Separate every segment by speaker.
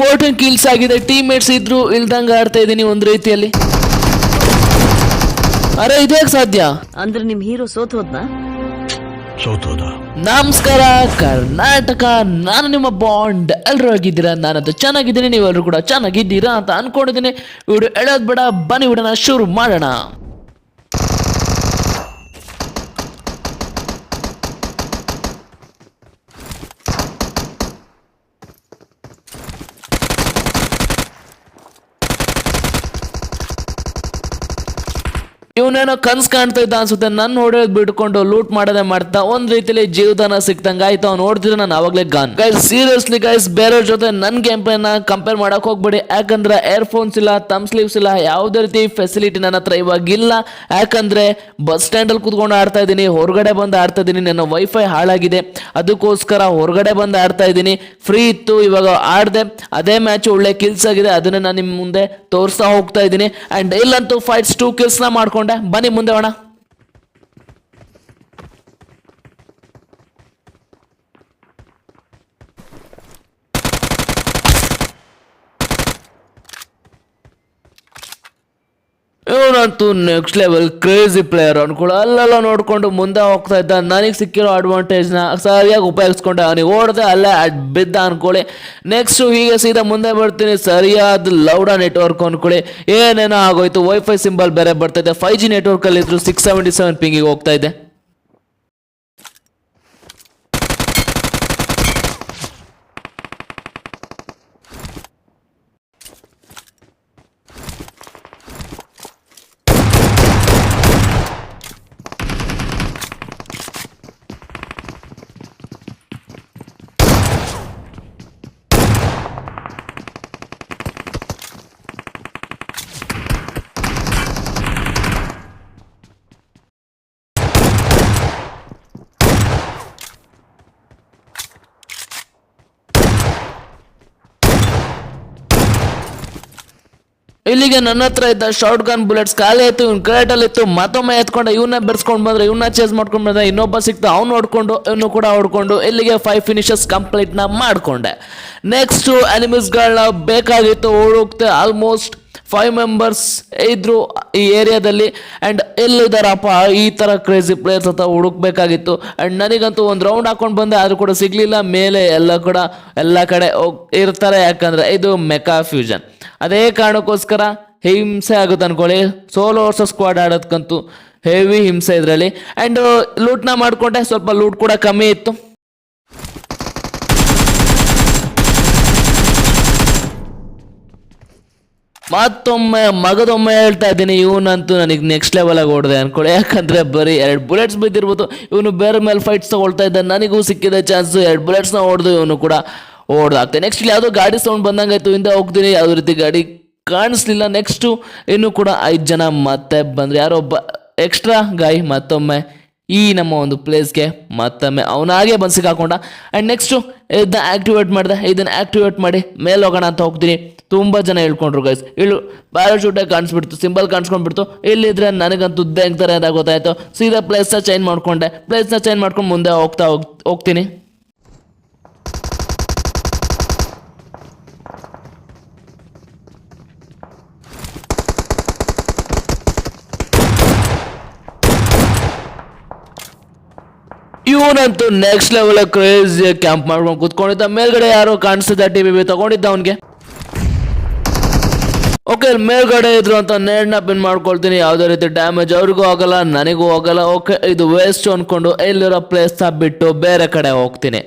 Speaker 1: Fourteen kills ಆಗಿದೆ. Team mates ಇದ್ರು ಇಲ್ದಂಗ ಆಡ್ತಾ ಇದ್ದೀನಿ ಒಂದು ರೀತಿಯಲ್ಲಿ. ಅರೆ ಇದೇ ಸಾಧ್ಯ?
Speaker 2: ಅಂದ್ರೆ ನಿಮ್ ಹೀರೋ ಸೋತ್ ಹೋದ್ನಾ?
Speaker 3: ಸೋತೋದ
Speaker 1: ನಮಸ್ಕಾರ ಕರ್ನಾಟಕ. ನಾನು ನಿಮ್ಮ ಬಾಂಡ್. ಎಲ್ಲರೂ ಆಗಿದ್ದೀರಾ ನಾನಂತೂ ಚೆನ್ನಾಗಿದ್ದೀನಿ. ನೀವೆಲ್ಲರೂ ಕೂಡ ಚೆನ್ನಾಗಿದ್ದೀರಾ ಅಂತ ಅನ್ಕೊಂಡಿದ್ದೀನಿ. ವಿಡಿಯೋ ಎಳೋದ್ ಬೇಡ. ಬನ್ನಿ ವಿಡಿಯೋನ ಶುರು ಮಾಡೋಣ. ಇವನೇನೋ ಕನ್ಸ್ ಕಾಣ್ತಾ ಇದ್ದ ಅನ್ಸುತ್ತೆ. ನನ್ನ ಹೊಡೆಯೋದ್ ಬಿಟ್ಕೊಂಡು ಲೂಟ್ ಮಾಡದೆ ಮಾಡ್ತಾ ಒಂದ್ ರೀತಿಲಿ ಜೀವದಾನ ಸಿಕ್ತಂಗ ಆಯ್ತು. ಅವ್ನು ನೋಡ್ತಿದ್ರೆ ನಾನು ಅವಾಗಲೇ ಗಾನ್ ಗೈಸ್ ಸೀರಿಯಸ್ಲಿ ಗೈಸ್ ಬೇರೆ ಜೊತೆ ನನ್ ಗೇಮ್ ಕಂಪೇರ್ ಮಾಡಕ್ ಹೋಗ್ಬೇಡಿ. ಯಾಕಂದ್ರೆ ಏರ್ ಫೋನ್ಸ್ ಇಲ್ಲ ತಮ್ ಸ್ಲೀವ್ಸ್ ಇಲ್ಲ, ಯಾವ್ದೇ ರೀತಿ ಫೆಸಿಲಿಟಿ ನನ್ನ ಹತ್ರ ಇವಾಗ ಇಲ್ಲ. ಯಾಕಂದ್ರೆ ಬಸ್ ಸ್ಟ್ಯಾಂಡ್ ಅಲ್ಲಿ ಕುತ್ಕೊಂಡು ಆಡ್ತಾ ಇದ್ದೀನಿ, ಹೊರಗಡೆ ಬಂದು ಆಡ್ತಾ ಇದ್ದೀನಿ. ನನ್ನ ವೈಫೈ ಹಾಳಾಗಿದೆ. ಅದಕ್ಕೋಸ್ಕರ ಹೊರಗಡೆ ಬಂದು ಆಡ್ತಾ ಇದ್ದೀನಿ. ಫ್ರೀ ಇತ್ತು, ಇವಾಗ ಆಡ್ದೆ. ಅದೇ ಮ್ಯಾಚ್ ಒಳ್ಳೆ ಕಿಲ್ಸ್ ಆಗಿದೆ. ಅದನ್ನ ನಾನು ನಿಮ್ಮ ಮುಂದೆ ತೋರಿಸ್ತಾ ಹೋಗ್ತಾ ಇದ್ದೀನಿ. ಅಂಡ್ ಇಲ್ಲಂತೂ ಫೈಟ್ಸ್ ಟೂ ನ ಮಾಡ್ಕೊಂಡೆ. ಬನ್ನಿ ಮುಂದೆ ಹೋಣ ಇವನಂತೂ ನೆಕ್ಸ್ಟ್ ಲೆವೆಲ್ ಕ್ರೇಜಿ ಪ್ಲೇಯರ್ ಅನ್ಕೊಳ್ಳೋ ಅಲ್ಲೆಲ್ಲ ನೋಡ್ಕೊಂಡು ಮುಂದೆ ಹೋಗ್ತಾ ಇದ್ದ. ನನಗೆ ಸಿಕ್ಕಿರೋ ಅಡ್ವಾಂಟೇಜ್ನ ಸರಿಯಾಗಿ ಉಪಯೋಗಿಸ್ಕೊಂಡೆ. ಅವನಿಗೆ ಓಡದೆ ಅಲ್ಲೇ ಅಡ್ ಬಿದ್ದ ಅನ್ಕೊಳ್ಳಿ. ನೆಕ್ಸ್ಟ್ ಹೀಗೆ ಸೀದಾ ಮುಂದೆ ಬರ್ತೀನಿ. ಸರಿಯಾದ ಲೌಡ ನೆಟ್ವರ್ಕ್ ಅನ್ಕೊಳ್ಳಿ ಏನೇನೋ ಆಗೋಯ್ತು. ವೈಫೈ ಸಿಂಬಲ್ ಬೇರೆ ಬರ್ತಾ ಇದೆ. ಫೈವ್ ಜಿ ನೆಟ್ವರ್ಕಲ್ಲಿ ಇದ್ರು ಸಿಕ್ಸ್ ಸೆವೆಂಟಿ ಸೆವೆನ್ ಪಿಂಗಿಗೆ ಹೋಗ್ತಾ ಇದೆ. ಇಲ್ಲಿಗೆ ನನ್ನ ಹತ್ರ ಇದ್ದ ಶಾರ್ಟ್ ಗನ್ ಬುಲೆಟ್ಸ್ ಖಾಲಿ ಆಯ್ತು, ಇವ್ನ ಕ್ರೇಟಲ್ಲಿ ಇತ್ತು. ಮತ್ತೊಮ್ಮೆ ಎತ್ಕೊಂಡ ಇವನ್ನ ಬೆರೆಸ್ಕೊಂಡು ಬಂದ್ರೆ ಇವನ್ನ ಚೇಸ್ ಮಾಡ್ಕೊಂಡು ಬಂದ್ರೆ ಇನ್ನೊಬ್ಬ ಸಿಕ್ತ. ಅವ್ನು ಹೊಡ್ಕೊಂಡು, ಇವನು ಕೂಡ ಹೊಡ್ಕೊಂಡು ಇಲ್ಲಿಗೆ ಫೈವ್ ಫಿನಿಶಸ್ ಮಾಡ್ಕೊಂಡೆ. ಮಾಡಿಕೊಂಡೆ ನೆಕ್ಸ್ಟು ಅನಿಮಲ್ಸ್ಗಳನ್ನ ಬೇಕಾಗಿತ್ತು, ಓಡೋಗ್ತೆ ಆಲ್ಮೋಸ್ಟ್ ಫೈವ್ ಮೆಂಬರ್ಸ್ ಇದ್ರು ಈ ಏರಿಯಾದಲ್ಲಿ ಆ್ಯಂಡ್ ಎಲ್ಲಿದ್ದಾರಪ್ಪ? ಈ ಥರ ಕ್ರೇಜಿ ಪ್ಲೇಯರ್ಸ್ ಅಂತ ಹುಡುಕ್ಬೇಕಾಗಿತ್ತು. ಆ್ಯಂಡ್ ನನಗಂತೂ ಒಂದು ರೌಂಡ್ ಹಾಕೊಂಡು ಬಂದೆ, ಆದರೂ ಕೂಡ ಸಿಗಲಿಲ್ಲ. ಮೇಲೆ ಎಲ್ಲ ಕೂಡ ಎಲ್ಲ ಕಡೆ ಇರ್ತಾರೆ. ಯಾಕಂದರೆ ಇದು ಮೆಕಾ ಫ್ಯೂಷನ್. ಅದೇ ಕಾರಣಕ್ಕೋಸ್ಕರ ಹಿಂಸೆ ಆಗುತ್ತೆ ಅನ್ಕೊಳ್ಳಿ. ಸೋಲೋ ವರ್ಷ ಸ್ಕ್ವಾಡ್ ಆಡೋದಕ್ಕಂತೂ ಹೆವಿ ಹಿಂಸೆ ಇದರಲ್ಲಿ. ಆ್ಯಂಡ್ ಲೂಟ್ನ ಮಾಡಿಕೊಂಡೆ. ಸ್ವಲ್ಪ ಲೂಟ್ ಕೂಡ ಕಮ್ಮಿ ಇತ್ತು. ಮತ್ತೊಮ್ಮೆ ಮಗದೊಮ್ಮೆ ಹೇಳ್ತಾ ಇದ್ದೀನಿ, ಇವನಂತೂ ನನಗೆ ನೆಕ್ಸ್ಟ್ ಲೆವೆಲಾಗಿ ಓಡಿದೆ ಅನ್ಕೊಳ್ಳಿ. ಯಾಕಂದರೆ ಬರೀ ಎರಡು ಬುಲೆಟ್ಸ್ ಬಿದ್ದಿರ್ಬೋದು, ಇವನು ಬೇರೆ ಮೇಲೆ ಫೈಟ್ಸ್ ತಗೊಳ್ತಾ ಇದ್ದ, ನನಗೂ ಸಿಕ್ಕಿದೆ ಚಾನ್ಸು ಎರಡು ಬುಲೆಟ್ಸ್ನ ಹೊಡೆದು ಇವನು ಕೂಡ ಓಡ್ದಾಗ್ತೆ ನೆಕ್ಸ್ಟ್ ಇಲ್ಲಿ ಯಾವುದೋ ಗಾಡಿ ಸೌಂಡ್ ಬಂದಂಗಾಯ್ತು ಹಿಂದೆ ಹೋಗ್ತೀನಿ, ಯಾವುದೇ ರೀತಿ ಗಾಡಿ ಕಾಣಿಸ್ಲಿಲ್ಲ. ನೆಕ್ಸ್ಟು ಇನ್ನು ಕೂಡ ಐದು ಜನ ಮತ್ತೆ ಬಂದರೆ. ಯಾರೋ ಎಕ್ಸ್ಟ್ರಾ ಗಾಯಿ ಮತ್ತೊಮ್ಮೆ ಈ ನಮ್ಮ ಒಂದು ಪ್ಲೇಸ್ಗೆ ಮತ್ತೊಮ್ಮೆ ಅವನಾಗೆ ಬನ್ಸಿಗೆ ಹಾಕೊಂಡ. ಆ್ಯಂಡ್ ನೆಕ್ಸ್ಟು ಇದನ್ನ ಆ್ಯಕ್ಟಿವೇಟ್ ಮಾಡಿದೆ. ಇದನ್ನು ಆ್ಯಕ್ಟಿವೇಟ್ ಮಾಡಿ ಮೇಲೆ ಹೋಗೋಣ ಅಂತ ಹೋಗ್ತೀನಿ. ತುಂಬ ಜನ ಹೇಳ್ಕೊಂಡ್ರು ಗೈಸ್ ಇಳು ಪ್ಯಾರಾಶೂಟಾಗಿ ಕಾಣಿಸ್ಬಿಡ್ತು ಸಿಂಬಲ್ ಕಾಣಿಸ್ಕೊಂಡ್ಬಿಡ್ತು. ಇಲ್ಲಿದ್ರೆ ನನಗಂತೂ ಹೆಂಗ್ತಾರೆ ಅಂತ ಗೊತ್ತಾಯಿತು. ಸೀದಾ ಪ್ಲೇಸ್ನ ಚೇಂಜ್ ಮಾಡಿಕೊಂಡೆ. ಪ್ಲೇಸ್ನ ಚೇಂಜ್ ಮಾಡ್ಕೊಂಡು ಮುಂದೆ ಹೋಗ್ತಾ ಹೋಗ್ ಇವನಂತೂ ನೆಕ್ಸ್ಟ್ ಲೆವೆಲ್ ಕ್ರೇಜ್ ಕ್ಯಾಂಪ್ ಮಾಡ್ಕೊಂಡು ಕುತ್ಕೊಂಡಿದ್ದ. ಮೇಲ್ಗಡೆ ಯಾರೋ ಕಾಣಿಸ್ತಿದ್ದ ಟಿ ವಿ ತಗೊಂಡಿದ್ದ ಅವನಿಗೆ. ಓಕೆ ಮೇಲ್ಗಡೆ ಇದ್ರು ಅಂತ ನೇಡ್ನ ಪಿನ್ ಮಾಡ್ಕೊಳ್ತೀನಿ. ಯಾವುದೇ ರೀತಿ ಡ್ಯಾಮೇಜ್ ಅವ್ರಿಗೂ ಆಗಲ್ಲ, ನನಗೂ ಆಗಲ್ಲ. ಓಕೆ ಇದು ವೇಸ್ಟ್ ಅನ್ಕೊಂಡು ಇಲ್ಲಿರೋ ಪ್ಲೇಸ್ ಬಿಟ್ಟು ಬೇರೆ ಕಡೆ ಹೋಗ್ತೀನಿ.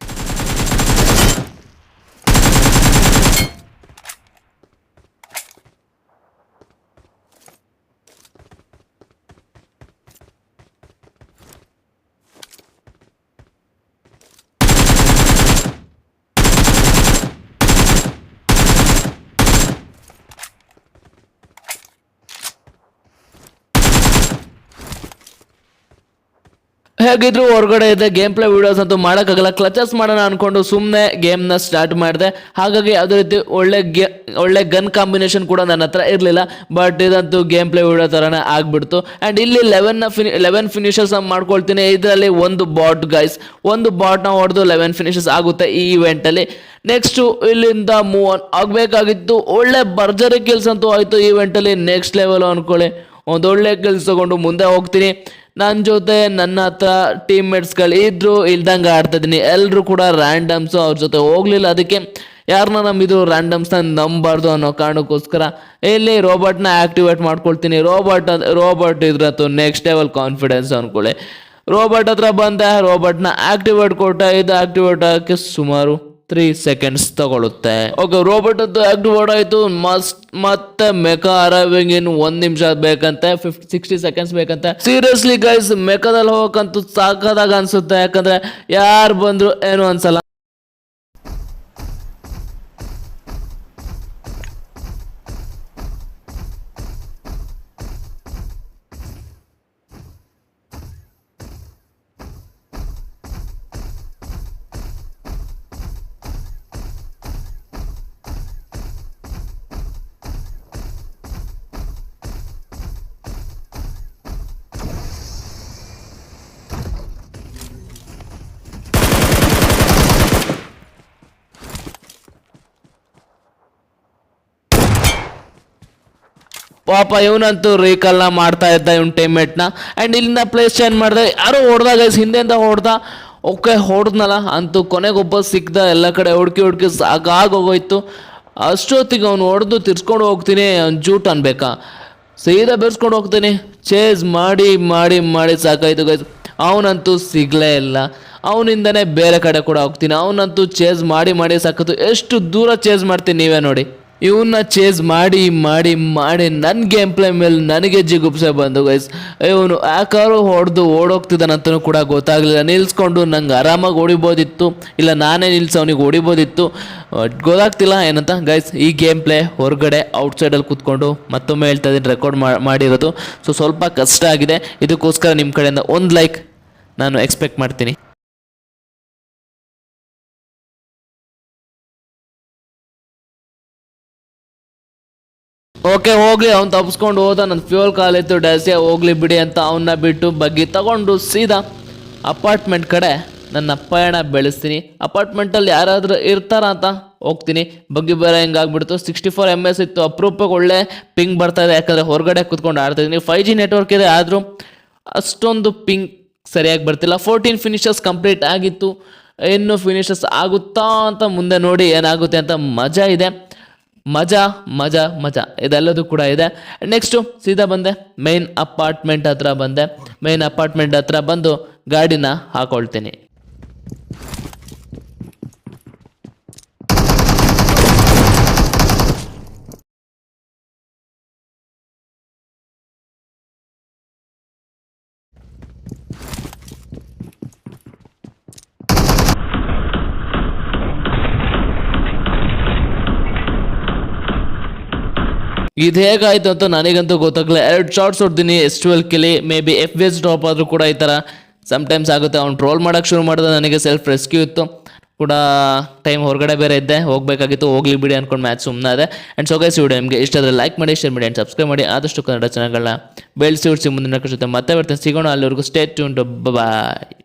Speaker 1: ಹೇಗಿದ್ರು ಹೊರಗಡೆ ಇದೆ ಗೇಮ್ ಪ್ಲೇ ವೀಡಿಯೋಸ್ ಅಂತೂ ಮಾಡೋಕ್ಕಾಗಲ್ಲ. ಕ್ಲಚಸ್ ಮಾಡೋಣ ಅಂದ್ಕೊಂಡು ಸುಮ್ಮನೆ ಗೇಮ್ನ ಸ್ಟಾರ್ಟ್ ಮಾಡಿದೆ. ಹಾಗಾಗಿ ಅದೇ ರೀತಿ ಒಳ್ಳೆ ಗೇ, ಒಳ್ಳೆ ಗನ್ ಕಾಂಬಿನೇಷನ್ ಕೂಡ ನನ್ನ ಹತ್ರ ಇರಲಿಲ್ಲ. ಬಟ್ ಇದಂತೂ ಗೇಮ್ ಪ್ಲೇ ವಿಡಿಯೋ ಥರನೇ ಆಗಿಬಿಡ್ತು. ಆ್ಯಂಡ್ ಇಲ್ಲಿ ಲೆವೆನ್ನ ಫಿನಿ ಲೆವೆನ್ ಫಿನಿಷರ್ಸ್ನ ಮಾಡ್ಕೊಳ್ತೀನಿ. ಇದರಲ್ಲಿ ಒಂದು ಬಾಟ್ ಗೈಸ್ ಒಂದು ಬಾಟ್ನ ಹೊಡೆದು ಲೆವೆನ್ ಫಿನಿಷಸ್ ಆಗುತ್ತೆ ಈ ಇವೆಂಟಲ್ಲಿ ನೆಕ್ಸ್ಟು ಇಲ್ಲಿಂದ ಮೂವ್ ಆನ್ ಆಗಬೇಕಾಗಿತ್ತು ಒಳ್ಳೆ ಭರ್ಜರಿ ಕಿಲ್ಸ್ ಅಂತೂ ಆಯಿತು ಈವೆಂಟಲ್ಲಿ ನೆಕ್ಸ್ಟ್ ಲೆವೆಲ್ ಅಂದ್ಕೊಳ್ಳಿ ಒಂದೊಳ್ಳೆ ಕಿಲ್ಸ್ ತಗೊಂಡು ಮುಂದೆ ಹೋಗ್ತೀನಿ. ನನ್ನ ಜೊತೆ ನನ್ನ ಹತ್ರ ಟೀಮ್ಮೇಟ್ಸ್ಗಳು ಇದ್ರು, ಇಲ್ದಂಗೆ ಆಡ್ತಿದ್ದೀನಿ. ಎಲ್ಲರೂ ಕೂಡ ರ್ಯಾಂಡಮ್ಸು ಅವ್ರ ಜೊತೆ ಹೋಗ್ಲಿಲ್ಲ. ಅದಕ್ಕೆ ಯಾರನ್ನ ನಂಬಿದ್ರು ರ್ಯಾಂಡಮ್ಸ್ನ ನಂಬಾರ್ದು ಅನ್ನೋ ಕಾರಣಕ್ಕೋಸ್ಕರ ಇಲ್ಲಿ ರೋಬೋಟ್ನ ಆ್ಯಕ್ಟಿವೇಟ್ ಮಾಡ್ಕೊಳ್ತೀನಿ. ರೋಬೋಟ್ ರೋಬೋಟ್ ಇದ್ರತ್ತು ನೆಕ್ಸ್ಟ್ ಲೆವೆಲ್ ಕಾನ್ಫಿಡೆನ್ಸ್ ಅಂದ್ಕೊಳ್ಳಿ ರೋಬೋಟ್ ಹತ್ರ ಬಂದೆ ರೋಬೋಟ್ನ ಆಕ್ಟಿವೇಟ್ ಕೊಟ್ಟ, ಇದು ಆಕ್ಟಿವೇಟ್ ಆಗಕ್ಕೆ ಸುಮಾರು ತ್ರೀ ಸೆಕೆಂಡ್ಸ್ ತಗೊಳುತ್ತೆ. ಓಕೆ ರೋಬೋಟ್ ಅದು ಆಕ್ಟಿವೇಟ್ ಆಯಿತು. ಮಸ್ಟ್ ಮತ್ತೆ ಮೆಕಾ ಅರೈವಿಂಗ್ ಇನ್ ಒಂದ್ ನಿಮಿಷ ಬೇಕಂತೆ. ಫಿಫ್ಟಿ ಸಿಕ್ಸ್ಟಿ ಸೆಕೆಂಡ್ಸ್ ಬೇಕಂತೆ. ಸೀರಿಯಸ್ಲಿ ಗೈಸ್ ಮೆಕಾದಲ್ಲಿ ಹೋಗಕ್ಕಂತೂ ಸಾಕಾದಾಗ ಅನ್ಸುತ್ತೆ. ಯಾಕಂದ್ರೆ ಯಾರು ಬಂದ್ರು ಏನು ಅನ್ಸಲ್ಲ. ಪಾಪ ಇವನಂತೂ ರೀಕಲ್ನ ಮಾಡ್ತಾ ಇದ್ದ ಇವನ್ ಟೀಮ್ಮೇಟ್ನ ಆ್ಯಂಡ್ ಇಲ್ಲಿಂದ ಪ್ಲೇಸ್ ಚೇಂಜ್ ಮಾಡಿದೆ, ಯಾರೋ ಹೊಡೆದ ಗೈಸ್ ಹಿಂದೆಯಿಂದ ಹೊಡೆದ. ಓಕೆ ಹೊಡೆದ್ನಲ್ಲ. ಅಂತೂ ಕೊನೆಗೊಬ್ಬ ಸಿಕ್ದ, ಎಲ್ಲ ಕಡೆ ಹುಡ್ಕಿ ಹುಡ್ಕಿ ಸಾಕಾಗೋಗೋಯ್ತು ಅಷ್ಟೊತ್ತಿಗೆ ಅವ್ನು ಹೊಡೆದು ತಿರ್ಸ್ಕೊಂಡು ಹೋಗ್ತೀನಿ, ಅವ್ನು ಜೂಟ್ ಅನ್ಬೇಕಾ? ಸೀದಾ ಬೆರ್ಸ್ಕೊಂಡು ಹೋಗ್ತೀನಿ. ಚೇಸ್ ಮಾಡಿ ಮಾಡಿ ಮಾಡಿ ಸಾಕಾಯ್ತು ಗೈಸ್ ಅವನಂತೂ ಸಿಗಲೇ ಇಲ್ಲ. ಅವನಿಂದನೇ ಬೇರೆ ಕಡೆ ಕೂಡ ಹೋಗ್ತೀನಿ. ಅವನಂತೂ ಚೇಸ್ ಮಾಡಿ ಮಾಡಿ ಸಾಕತ್ತು ಎಷ್ಟು ದೂರ ಚೇಸ್ ಮಾಡ್ತೀನಿ ನೀವೇ ನೋಡಿ. ಇವನ್ನ ಚೇಸ್ ಮಾಡಿ ಮಾಡಿ ಮಾಡಿ ನನ್ನ ಗೇಮ್ ಪ್ಲೇ ಮೇಲೆ ನನಗೆ ಜಿಗುಪ್ಸೆ ಬಂದು ಗೈಸ್ ಇವನು ಯಾಕಾರು ಹೊಡೆದು ಓಡೋಗ್ತಿದ್ದಾನಂತನೂ ಕೂಡ ಗೊತ್ತಾಗಲಿಲ್ಲ. ನಿಲ್ಸ್ಕೊಂಡು ನಂಗೆ ಆರಾಮಾಗಿ ಹೊಡಿಬೋದಿತ್ತು ಇಲ್ಲ ನಾನೇ ನಿಲ್ಸ ಅವನಿಗೆ ಹೊಡಿಬೋದಿತ್ತು ಗೊತ್ತಾಗ್ತಿಲ್ಲ ಏನಂತ? ಗೈಸ್ ಈ ಗೇಮ್ ಪ್ಲೇ ಹೊರಗಡೆ ಔಟ್ಸೈಡಲ್ಲಿ ಕೂತ್ಕೊಂಡು ಮತ್ತೊಮ್ಮೆ ಹೇಳ್ತಾ ಇದ್ದೀನಿ ರೆಕಾರ್ಡ್ ಮಾಡಿರೋದು. ಸೊ ಸ್ವಲ್ಪ ಕಷ್ಟ ಆಗಿದೆ. ಇದಕ್ಕೋಸ್ಕರ ನಿಮ್ಮ ಕಡೆಯಿಂದ ಒಂದು ಲೈಕ್ ನಾನು ಎಕ್ಸ್ಪೆಕ್ಟ್ ಮಾಡ್ತೀನಿ. ಓಕೆ, ಹೋಗ್ಲಿ, ಅವ್ನು ತಪ್ಪಿಸ್ಕೊಂಡು ಹೋದ ನನ್ನ ಫ್ಯೂಲ್ ಕಾಲಿತ್ತು ಡ್ಯಾಸಿಯ ಹೋಗ್ಲಿ ಬಿಡಿ ಅಂತ ಅವನ್ನ ಬಿಟ್ಟು ಬಗ್ಗಿ ತಗೊಂಡು ಸೀದಾ ಅಪಾರ್ಟ್ಮೆಂಟ್ ಕಡೆ ನನ್ನ ಪಯಣ ಬೆಳೆಸ್ತೀನಿ. ಅಪಾರ್ಟ್ಮೆಂಟಲ್ಲಿ ಯಾರಾದರೂ ಇರ್ತಾರ ಅಂತ ಹೋಗ್ತೀನಿ. ಬಗ್ಗಿ ಬೇರೆ ಹಿಂಗಾಗ್ಬಿಡ್ತು? ಸಿಕ್ಸ್ಟಿ ಫೋರ್ ಎಂ ಎಸ್ ಇತ್ತು. ಅಪರೂಪಕ್ಕೆ ಒಳ್ಳೆ ಪಿಂಗ್ ಬರ್ತಾ ಇದೆ. ಯಾಕಂದರೆ ಹೊರಗಡೆ ಕೂತ್ಕೊಂಡು ಆಡ್ತಾಯಿದ್ದೀನಿ ಫೈವ್ ಜಿ ನೆಟ್ವರ್ಕ್ ಇದೆ ಆದರೂ ಅಷ್ಟೊಂದು ಪಿಂಗ್ ಸರಿಯಾಗಿ ಬರ್ತಿಲ್ಲ. ಫೋರ್ಟೀನ್ ಫಿನಿಷಸ್ ಕಂಪ್ಲೀಟ್ ಆಗಿತ್ತು. ಇನ್ನು ಫಿನಿಷಸ್ ಆಗುತ್ತಾ ಅಂತ ಮುಂದೆ ನೋಡಿ ಏನಾಗುತ್ತೆ ಅಂತ ಮಜಾ ಇದೆ. ಮಜಾ ಮಜಾ ಮಜಾ. ಇದೆಲ್ಲದೂ ಕೂಡ ಇದೆ. ನೆಕ್ಸ್ಟು ಸೀದಾ ಬಂದೆ. ಮೈನ್ ಅಪಾರ್ಟ್ಮೆಂಟ್ ಹತ್ರ ಬಂದೆ. ಮೈನ್ ಅಪಾರ್ಟ್ಮೆಂಟ್ ಹತ್ರ ಬಂದು ಗಾಡಿನ ಹಾಕೊಳ್ತೀನಿ. ಇದು ಹೇಗಾಯ್ತು ಅಂತ ನನಗಂತೂ ಗೊತ್ತಾಗಲ್ಲ ಎರಡು shorts ಹೊಡ್ತೀನಿ yes twelve kill maybe F S drop ಆದರೂ ಕೂಡ ಈ ಥರ ಸಮ್ಟೈಮ್ಸ್ ಆಗುತ್ತೆ. ಅವ್ನು ಟ್ರೋಲ್ ಮಾಡೋಕ್ಕೆ ಶುರು ಮಾಡಿದ, ನನಗೆ ಸೆಲ್ಫ್ ರೆಸ್ಕ್ಯೂ ಇತ್ತು. ಕೂಡ ಟೈಮ್ ಹೊರಗಡೆ ಬೇರೆ ಇದ್ದೆ, ಹೋಗಬೇಕಾಗಿತ್ತು, ಹೋಗ್ಲಿ ಬಿಡಿ ಅಂದ್ಕೊಂಡು ಮ್ಯಾಚ್ ಸುಮ್ಮನೆ ಆ್ಯಂಡ್ ಸೊ ಗೈಸ್ ವಿಡಿಯೋ ನಿಮಗೆ ಇಷ್ಟ ಆದರೆ ಲೈಕ್ ಮಾಡಿ ಶೇರ್ ಮಾಡಿ ಆ್ಯಂಡ್ ಸಬ್ಸ್ಕ್ರೈಬ್ ಮಾಡಿ. ಆದಷ್ಟು ಕನ್ನಡ ಚಾನಲ್ಗಳನ್ನ ಬೆಳೆಸಿ, ಉಡಿಸಿ, ಮುಂದಿನ ಕಷ್ಟ ಮತ್ತೆ ಬರ್ತೀನಿ. ಸಿಗೋಣ ಅಲ್ಲಿವರೆಗೂ. ಸ್ಟೇಟ್ ಟ್ಯೂನ್ ಬಾಯ್